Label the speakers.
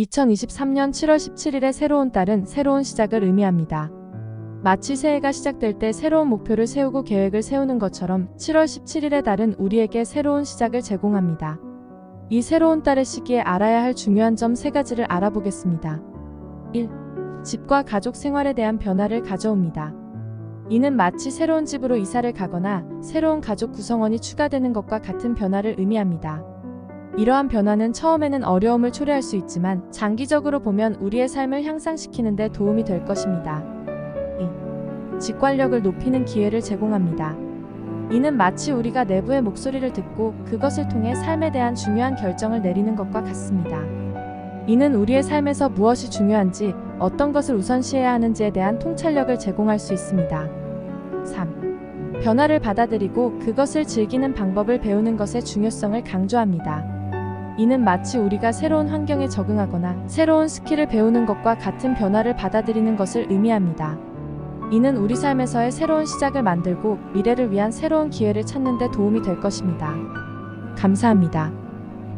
Speaker 1: 2023년 7월 17일의 새로운 달은 새로운 시작을 의미합니다. 마치 새해가 시작될 때 새로운 목표를 세우고 계획을 세우는 것처럼 7월 17일의 달은 우리에게 새로운 시작을 제공합니다. 이 새로운 달의 시기에 알아야 할 중요한 점 세 가지를 알아보겠습니다. 1. 집과 가족 생활에 대한 변화를 가져옵니다. 이는 마치 새로운 집으로 이사를 가거나 새로운 가족 구성원이 추가되는 것과 같은 변화를 의미합니다. 이러한 변화는 처음에는 어려움을 초래할 수 있지만 장기적으로 보면 우리의 삶을 향상시키는 데 도움이 될 것입니다. 2. 직관력을 높이는 기회를 제공합니다. 이는 마치 우리가 내부의 목소리를 듣고 그것을 통해 삶에 대한 중요한 결정을 내리는 것과 같습니다. 이는 우리의 삶에서 무엇이 중요한지, 어떤 것을 우선시해야 하는지에 대한 통찰력을 제공할 수 있습니다. 3. 변화를 받아들이고 그것을 즐기는 방법을 배우는 것의 중요성을 강조합니다. 이는 마치 우리가 새로운 환경에 적응하거나 새로운 스킬을 배우는 것과 같은 변화를 받아들이는 것을 의미합니다. 이는 우리 삶에서의 새로운 시작을 만들고 미래를 위한 새로운 기회를 찾는 데 도움이 될 것입니다. 감사합니다.